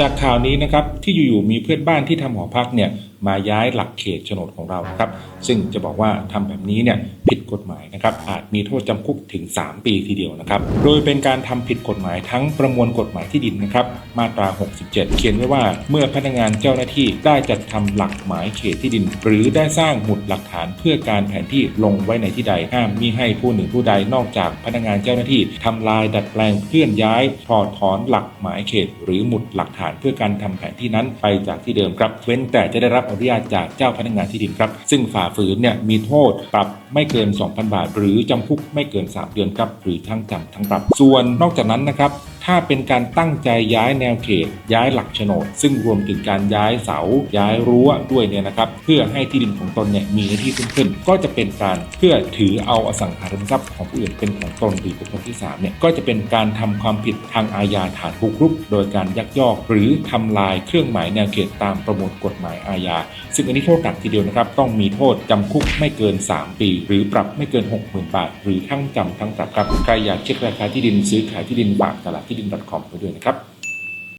จากข่าวนี้นะครับที่อยู่ๆมีเพื่อนบ้านที่ทำหอพักเนี่ยมาย้ายหลักเขตโฉนดของเราครับ ซึ่งจะบอกว่าทำแบบนี้เนี่ยผิดกฎหมายนะครับ อาจมีโทษจำคุกถึง 3 ปีทีเดียวนะครับ โดยเป็นการทำผิดกฎหมายทั้งประมวลกฎหมายที่ดินนะครับ มาตรา 67 เขียนไว้ว่า เมื่อพนักงานเจ้าหน้าที่ได้จัดทำหลักหมายเขตที่ดิน หรือได้สร้างหมุดหลักฐานเพื่อการแผนที่ลงไว้ในที่ใดห้ามมิให้ผู้หนึ่งผู้ใดนอกจากพนักงานเจ้าหน้าที่ทำลายดัดแปลงเคลื่อนย้ายถอดถอนหลักหมายเขต หรือหมุดหลักฐานเพื่อการทำแผนที่นั้นไปจากที่เดิมครับเว้นแต่จะได้รับอนุญาตจากเจ้าพนักงานที่ดินครับ ซึ่งฝ่าฝืนเนี่ยมีโทษปรับไม่เกิน 2,000 บาท หรือจำคุกไม่เกิน 3 เดือนครับหรือทั้งจำทั้งปรับ ส่วนนอกจากนั้นนะครับ ถ้าเป็นการตั้งใจย้ายแนวเขต ย้ายหลักโฉนด ซึ่งรวมถึงการย้ายเสา ย้ายรั้วด้วยเนี่ยนะครับ เพื่อให้ที่ดินของตนเนี่ยมีเนื้อที่เพิ่มขึ้น ก็จะเป็นการเพื่อถือเอาอสังหาริมทรัพย์ของผู้อื่นเป็นของตนหรือบุคคลที่3เนี่ยก็จะเป็นการทำความผิดทางอาญาฐานบุกรุก โดยการยักยอก หรือทำลายเครื่องหมายแนวเขตตามประมวลกฎหมายอาญาซึ่งอันนี้โทษหนักทีเดียวนะครับต้องมีโทษจำคุกไม่เกิน 3 ปี หรือปรับไม่เกิน 60,000 บาท หรือทั้งจำทั้งปรับครับใครอยากเช็คราคาที่ดินซื้อขายที่ดินฝากตลาดที่ดิน .com ไปด้วยนะครับ